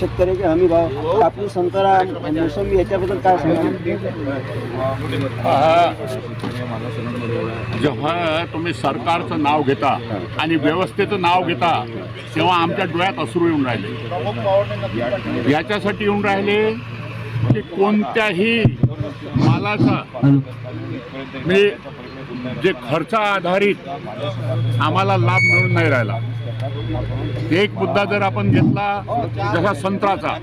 शेतकऱ्याचे हमी भाव. कापूस संतरा मोसंबी याच्याबद्दल काय सांगा जेव्हा तुम्ही सरकारचं नाव घेता आणि व्यवस्थेचं नाव घेता तेव्हा आमच्या डोळ्यात असू येऊन राहिले. याच्यासाठी येऊन राहिले की कोणत्याही मालाचा मी जे खर्च आधारित आम्हाला लाभ मिळून नाही राहिला. एक मुद्दा जर आपण घेतला जसा संत्राचा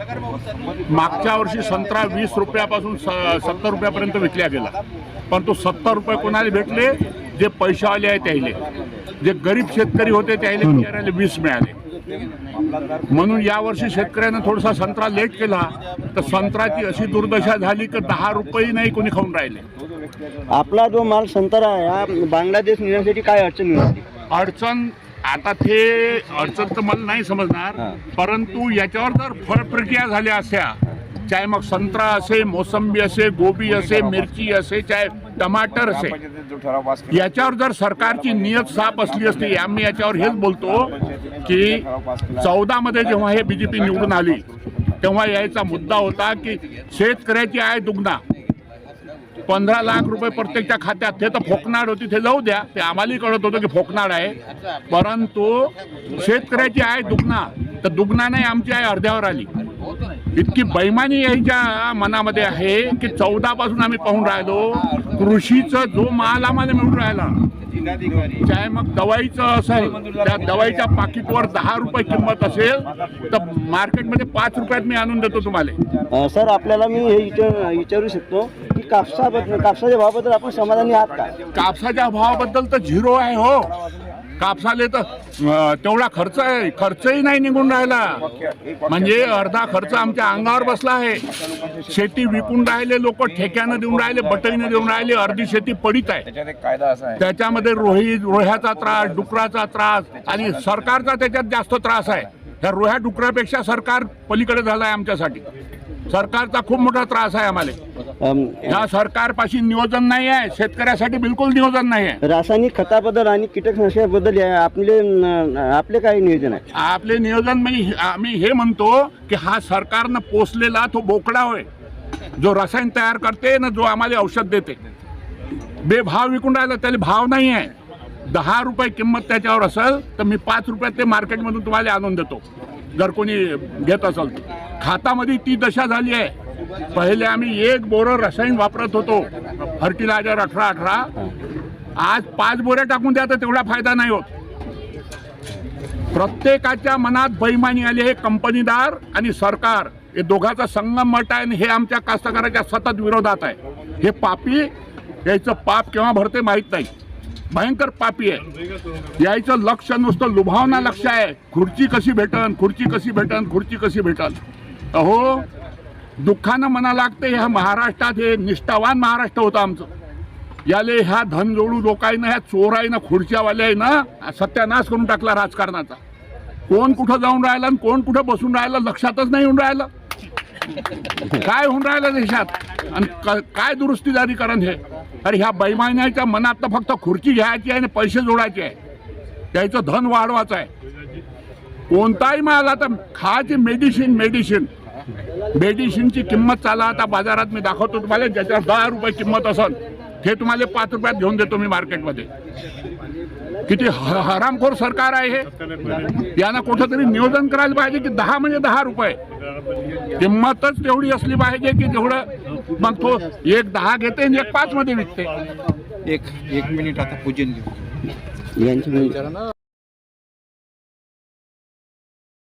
मागच्या वर्षी संत्रा वीस रुपयापासून स- सत्तर रुपयापर्यंत विकल्या गेला. पण तो सत्तर रुपये कोणाला भेटले? जे पैशावाले आहे त्याहिले जे गरीब शेतकरी होते बिचाऱ्याला वीस मिळाले. म्हणून यावर्षी शेतकऱ्यानं थोडासा संत्रा लेट केला तर संत्राची अशी दुर्दशा झाली की दहा रुपये नाही कोणी खाऊन राहिले. आपला जो माल संत्रा आहे हा बांगलादेश नेण्यासाठी काय अडचण येईल अडचण आता ते अडचण तर मला नाही समजणार. परंतु याच्यावर जर फळ प्रक्रिया झाल्या असत्या चाहे मग संत्रा असे मोसंबी असे गोबी असे मिरची असे चाहे टमाटर असे याच्यावर जर सरकारची नियत साफ असली असती आम्ही याच्यावर हेच बोलतो की चौदा मध्ये जेव्हा हे बीजेपी निवडून आली तेव्हा यायचा मुद्दा होता की शेतकऱ्याची आय दुगना पंधरा लाख रुपये प्रत्येकच्या खात्यात. ते तर फोकनाड होती ते जाऊ द्या. ते आम्हालाही कळत होतं की फोकनाड आहे. परंतु शेतकऱ्याची आहे दुगना. तर दुगना नाही आमची आहे अर्ध्यावर आली. इतकी बैमानी याच्या मनामध्ये आहे की चौदा पासून आम्ही पाहून राहिलो कृषीचा जो माल आम्हाला मिळून राहिला चाहे मग दवाईचं असेल त्या दवाईच्या पाकिटवर दहा रुपये किंमत असेल तर मार्केटमध्ये पाच रुपयात मी आणून देतो तुम्हाला. सर आपल्याला मी हे विचारू शकतो. कापसाबद्दल कापसाच्या भावाबद्दल आपण समाधानी आहात का? कापसाच्या भावाबद्दल तर झिरो आहे हो. कापसाले तर अं, तेवढा खर्च आहे. खर्चही नाही निघून राहिला. म्हणजे अर्धा खर्च आमच्या अंगावर बसला आहे. शेती विकून राहिले लोक ठेक्यानं देऊन राहिले बटईनं देऊन राहिले अर्धी शेती पडीत आहे. त्याच्यात एक कायदा असा आहे. त्याच्यामध्ये रोही रोह्याचा त्रास डुकराचा त्रास आणि सरकारचा त्याच्यात जास्त त्रास आहे. ह्या रोह्या डुकरापेक्षा सरकार पलीकडे झालं आहे आमच्यासाठी. सरकारचा खूप मोठा त्रास आहे आम्हाला. या सरकारपाशी नियोजन नाही आहे. शेतकऱ्यासाठी बिलकुल नियोजन नाही आहे. रासायनिक खताबद्दल आणि कीटकनाशकाबद्दल या- आपले आपले काय नियोजन आहे? आपले नियोजन म्हणजे आम्ही हे म्हणतो की हा सरकारनं पोचलेला तो बोकडा होय. जो रसायन तयार करते ना जो आम्हाला औषध देते. बेभाव विकून राहिला त्याला भाव नाही आहे. दहा रुपये किंमत त्याच्यावर असेल तर मी पाच रुपयात ते मार्केटमधून तुम्हाला आणून देतो. जर कोणी घेत असेल तर. खातामध्ये ती दशा झाली आहे. पहिले आम्ही एक बोरं रसायन वापरत होतो. फर्टिलायझर अठरा अठरा. आज पाच बोऱ्या टाकून द्या तर तेवढा फायदा नाही होत. प्रत्येकाच्या मनात बैमानी आली हे कंपनीदार आणि सरकार. हे दोघांचा संगम मट आहे आणि हे आमच्या कास्तकाराच्या सतत विरोधात आहे. हे पापी यायचं पाप केव्हा भरते माहीत नाही. भयंकर पापी आहे. यायचं लक्ष नुसतं लुभावना लक्ष आहे. खुर्ची कशी भेटन खुर्ची कशी भेटन खुर्ची कशी भेटन. अहो दुःखानं मना लागते ह्या महाराष्ट्रात हे निष्ठावान महाराष्ट्र होतं आमचं. याले ह्या धन जोडू लोकांना ह्या चोराईनं खुर्च्यावाल्यानं सत्यानाश करून टाकला राजकारणाचा. कोण कुठं जाऊन राहिलं आणि कोण कुठं बसून राहिलं लक्षातच नाही येऊन राहिलं. काय होऊन राहिलं देशात? आणि क- काय दुरुस्तीदारी करण हे? अरे ह्या बैमान्याच्या मनात तर फक्त खुर्ची घ्यायची आहे आणि पैसे जोडायचे आहे. त्याचं धन वाढवायचं आहे. कोणताही माल आता खायची मेडिसिन मेडिसिन मेडिसिनची किंमत चाला आता बाजारात मी दाखवतो तुम्हाला ज्याच्यावर दहा रुपये किंमत असेल हे तुम्हाला पाच रुपयात घेऊन देतो मी मार्केटमध्ये. किती हरामखोर सरकार आहे हे. यानं कुठं तरी नियोजन करायला पाहिजे की दहा म्हणजे दहा रुपये. किंमतच तेवढी असली पाहिजे की तेवढं मग तो एक दहा घेते आणि एक पाच मध्ये विकते. एक एक मिनिट आता पूजन घेऊ. यांची